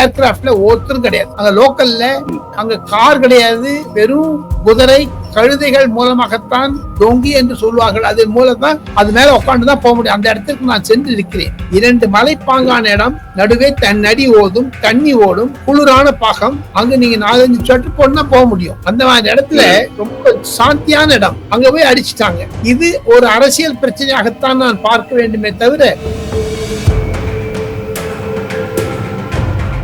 ஏர்கிராப்ட்ல ஒருத்தரும் கிடையாது. அந்த லோக்கல்ல அங்க கார் கிடையாது. வெறும் குதிரை கழுதைகள் மூலமாகத்தான் தொங்கி என்று சொல்வார்கள். அதன் மூலம் தான் அது மேல உட்காந்து தான் போக முடியும். அந்த இடத்துக்கு நான் சென்று இருக்கிறேன் இரண்டு மலைப்பாங்கான இடம் நடுவே தன் நடி ஓதும் தண்ணி ஓடும் குளிரான பாகம். அங்க நீங்க நாலஞ்சு சொட்டு போனா போக முடியும். அந்த மாதிரி இடத்துல ரொம்ப சாந்தியான இடம். அங்க போய் அடிச்சுட்டாங்க. இது ஒரு அரசியல் பிரச்சனையாகத்தான் நான் பார்க்க வேண்டுமே தவிர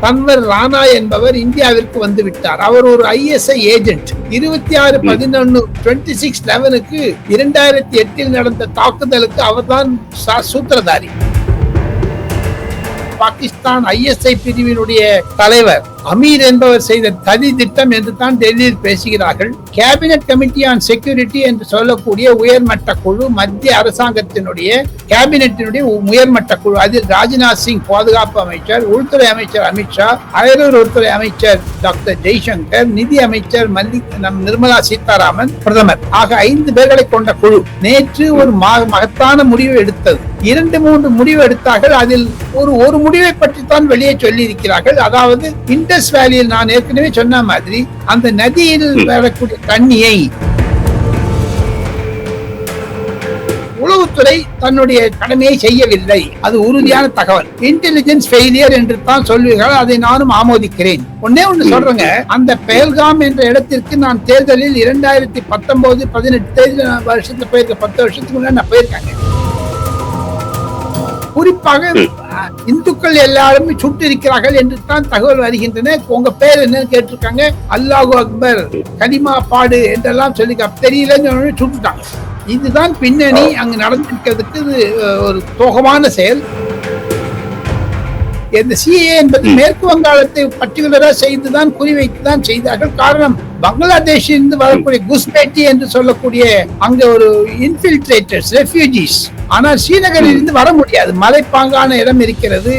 பன்வர் ராணா என்பவர் இந்தியாவிற்கு வந்து விட்டார் அவர் ஒரு ஐஎஸ்ஐ ஏஜென்ட் இருபத்தி ஆறு பதினொன்னு டுவெண்ட்டி சிக்ஸ் லெவனுக்கு இரண்டாயிரத்தி எட்டில் நடந்த தாக்குதலுக்கு அவர்தான் சா- சூத்திரதாரி. பாகிஸ்தான் ஐஎஸ்ஐ பிரிவினுடைய தலைவர். அமீர் என்பவர் செய்த தனி திட்டம் என்று தான் டெல்லியில் பேசுகிறார்கள். கேபினட் கமிட்டி ஆன் செக்யூரிட்டி என்று சொல்லக்கூடிய உயர்மட்ட குழு மத்திய அரசாங்கத்தினுடைய கேபினட்டினுடைய உயர்மட்ட குழு. அதில் ராஜ்நாத் சிங் பாதுகாப்பு அமைச்சர் உள்துறை அமைச்சர் அமித்ஷா அயலூர் உள்துறை அமைச்சர் டாக்டர் ஜெய்சங்கர் நிதி அமைச்சர் மல்லிக் நம் நிர்மலா சீதாராமன் பிரதமர். ஆக ஐந்து பேர்களை கொண்ட குழு. நேற்று ஒரு மகத்தான முடிவு எடுத்தது. இரண்டு மூன்று முடிவு எடுத்தார்கள். அதில் ஒரு ஒரு முடிவை பற்றி தான் வெளியே சொல்லி இருக்கிறார்கள் அதாவது இண்டஸ் வேலியில் நான் ஏற்கனவே சொன்ன மாதிரி அந்த நதியில் வரக்கூடிய தண்ணியை உளவுத்துறை தன்னுடைய கடமையை செய்யவில்லை. அது உறுதியான தகவல். இன்டெலிஜென்ஸ் ஃபெயிலியர் என்று தான் சொல்வீர்கள் அதை நானும் ஆமோதிக்கிறேன். ஒன்னே ஒண்ணு சொல்றேங்க அந்த பெல்காம் என்ற இடத்திற்கு நான் தேர்தலில் இரண்டாயிரத்தி பத்தொன்பது பதினெட்டு தேர்தல் வருஷத்துல போயிருக்கேன் பத்து வருஷத்துக்கு முன்னாடி நான் போயிருக்காங்க. குறிப்பாக இந்துக்கள் எல்லாருமே சுட்டு இருக்கிறார்கள் என்று தான் தகவல் வருகின்றன. உங்க பேர் என்னன்னு கேட்டிருக்காங்க. அல்லாஹு அக்பர் கலிமா பாடு என்றெல்லாம் சொல்லி தெரியலன்னு உடனே சுட்டுட்டாங்க. இதுதான் பின்னணி. அங்கு நடந்திருக்கிறதுக்கு இது ஒரு சோகமான செயல். இந்த சிஏ என்பது மேற்கு வங்காளத்தை பர்டிகுலரா செய்துதான் குறிவைத்து தான் செய்தார்கள். காரணம் பங்களாதேஷிலிருந்து வரக்கூடிய குஸ்பேட்டி என்று சொல்லக்கூடிய அங்க ஒரு இன்ஃபில்ட்ரேட்டர்ஸ் ரெஃப்யூஜிஸ் ஆனால் ஸ்ரீநகரில் இருந்து வர முடியாது. மலைப்பாங்கான இடம் இருக்கிறது.